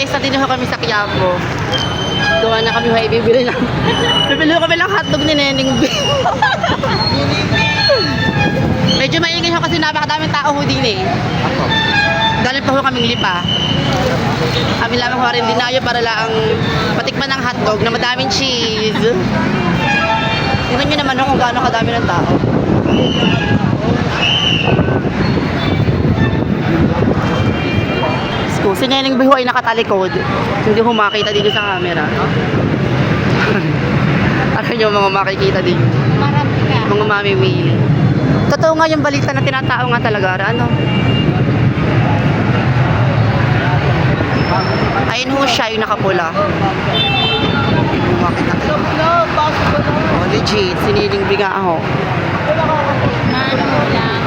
guys, natin ho kami sa Quiapo. Gawa na kami ho, bibili lang. bibili kami lang hotdog ni Neneng B. Medyo maingay ho kasi napakadaming tao ho din eh. Ako. Galing pa ho kaming lipa. Kami lamang ho rin dinayo para lang patikman ng hotdog na madaming cheese. Tingnan nyo naman ho kung gaano kadami ng tao. Sko, si Neneng Biho ay nakatalikod. Hindi ho makita dito sa camera. ano yung mga makikita dito? Marami ka. Mga mamimili. Totoo nga yung balita na tinatao nga talaga, ano? Ayun ho siya, yung nakapula. Oh, legit, siniling biga ako. Mano lang.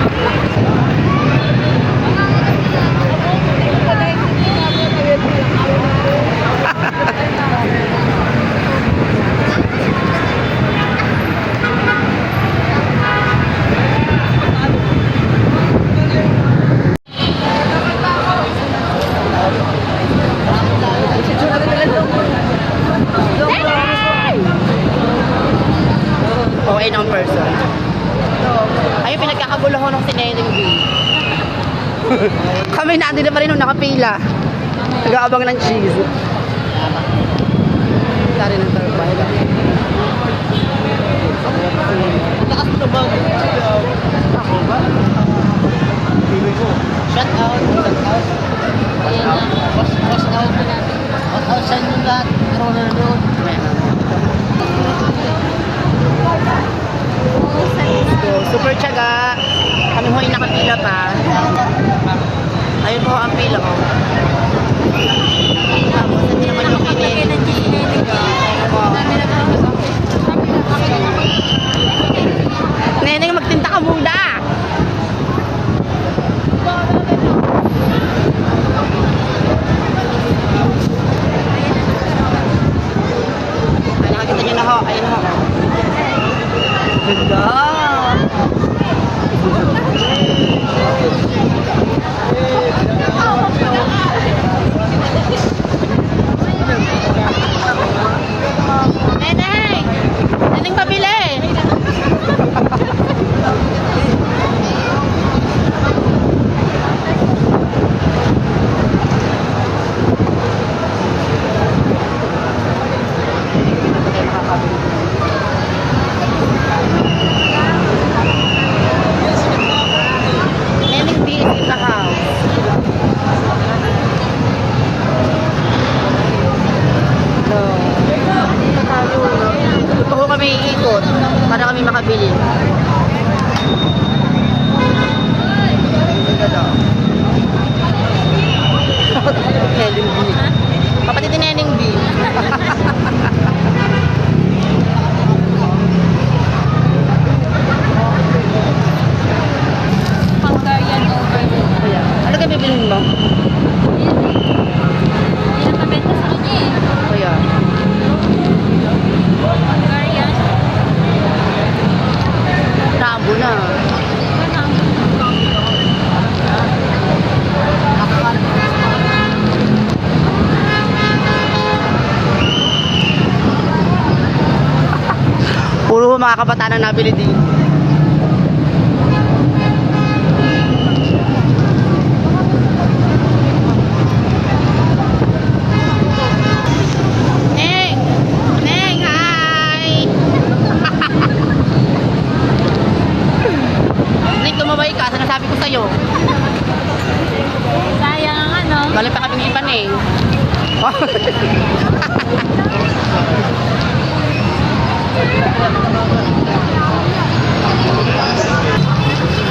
Oh, ayun ang person. Ayun, pinagkakagulo ko nung siniling B. Kami na na pa rin nung nakapila. Nag-aabang ng cheese. Dari ng turbine. Shut out, shut out. Ayan na. Wash, wash out. Wash out sa inyo lahat. Pero na doon. So, super tiyaga. Kami ho ay nakapila pa. Ayun po ang pila ko. Tapos, hindi naman yung pili. Neneng, magtinta ka muna! Ay, nakakita nyo na ho. Ayun ho. Ganda! Neneng! Neneng pabili! Neneng be in the house. So, ito ko kami iikot para kami makabili. Neneng B. Kapatid ni Neneng B. Hungarian. Ano ka bibilin mo? Hindi na mabenta sa kanya eh. Ayan. Hungarian. Rambo na. Puro mga kabataan ang nabili din. Neng! Neng, hi! Neng, tumabay ka. Sinasabi ko sa'yo. Sayang ang ano. Balik pa kaming ipan eh.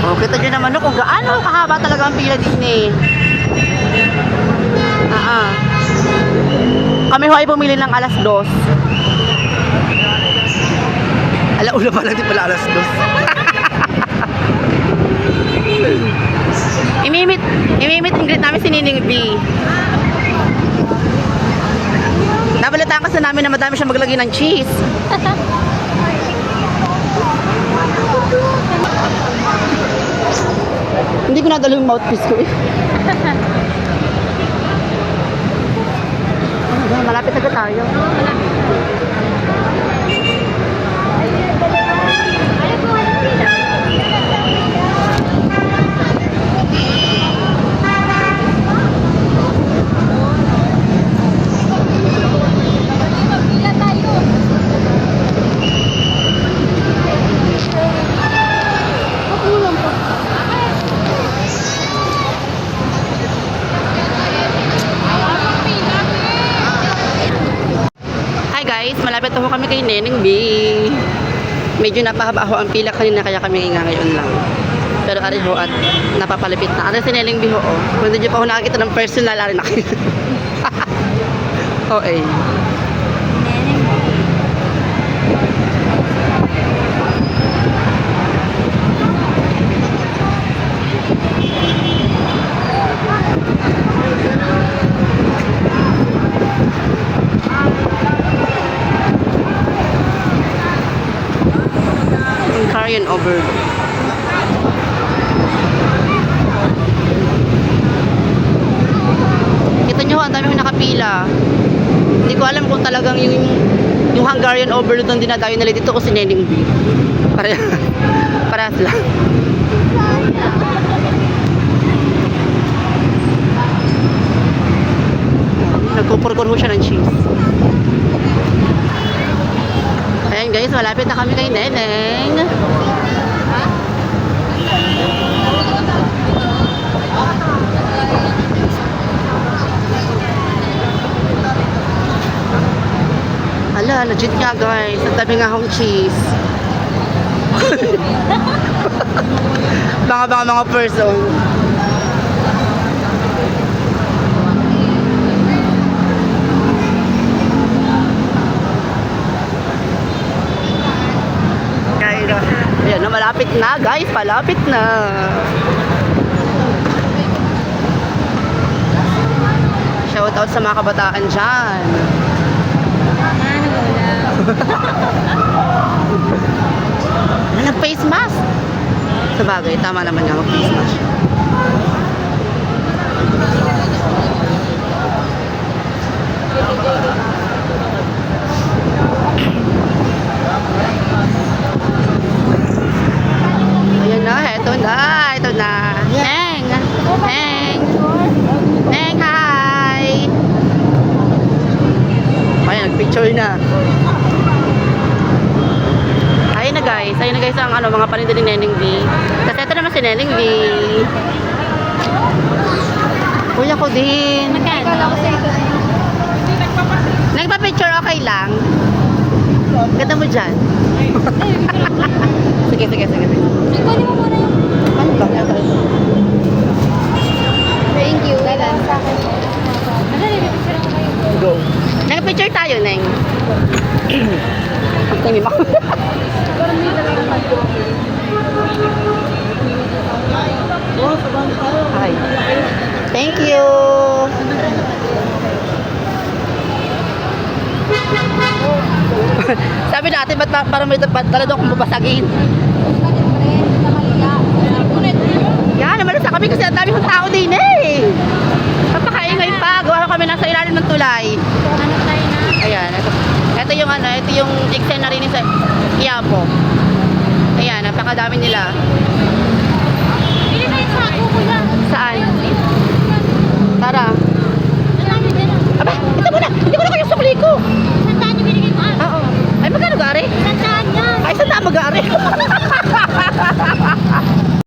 oh, kita nyo naman no, kung gaano kahaba talaga ang pila din eh. Ah, ah. Kami ho ay bumili ng alas dos. Alaula pa lang, di pala alas dos. Imimit, imimit ang greet namin si Nining B. Nabalitaan kasi namin na madami siya maglagay ng cheese. Hindi ko nadalo yung mouthpiece ko eh. Malapit agad tayo. Pila tayo. Hi guys, malapit ako kami kay Neneng B. Medyo napahaba ho ang pila kanina kaya kami nga ngayon lang. Pero ari ho at napapalipit na. Ano si Neneng B ho? Oh. Kung hindi pa ho nakakita ng personal, ari na kayo. oh, eh. Yung carrion over. Kita nyo, ang dami ko nakapila. Hindi ko alam kung talagang yung yung Hungarian overload ang dinadayo nila dito o si Neneng B. Pare, parehas lang. Nagpupurkur ho siya ng cheese. Ayan guys, malapit na kami kay Neneng. Ala, legit nga guys. Ang dami nga akong cheese. mga mga mga person. Kaya, ayan na, malapit na guys. Malapit na. Shout out sa mga kabataan dyan. Nag-face mask. Sa bagay, tama naman nga mag-face mask. Ayan na, eto na, eto na. Neng! Neng! Neng, hi! Ayan, nag-picture na. Ayun na guys, ang ano, mga paninda ni Neneng V. Kasi ito naman si Neneng V. Kuya ko din. Magkano? Nagpa-picture okay lang. Ganda mo dyan. sige, sige, sige. Kunin mo muna yung... Ano ba? Thank you. Kayo. Go. Nag-picture tayo, Neng. Tingin ako. Parang may dalawa ka. Hi. Thank you. Sabi natin, ba't pa- parang may ba't talaga akong babasagin? Yan, naman sa kami kasi ang dami kong tao din eh. Napakaingay pa. Gawa kami nasa ilalim ng tulay. Ano tayo na? Ayan, ito, ito yung ano, ito yung Jigsaw na rin sa Quiapo. Ayan, napakadami nila. Bili tayo sa ako, kuya. Saan? Tara. Ah. Aba, ito muna. Hindi ko na kayo sukli ko. Sandaan yung binigay ko. Ah. Oo. Ay, magkano gari? Sandaan yan. Ay, sandaan magari.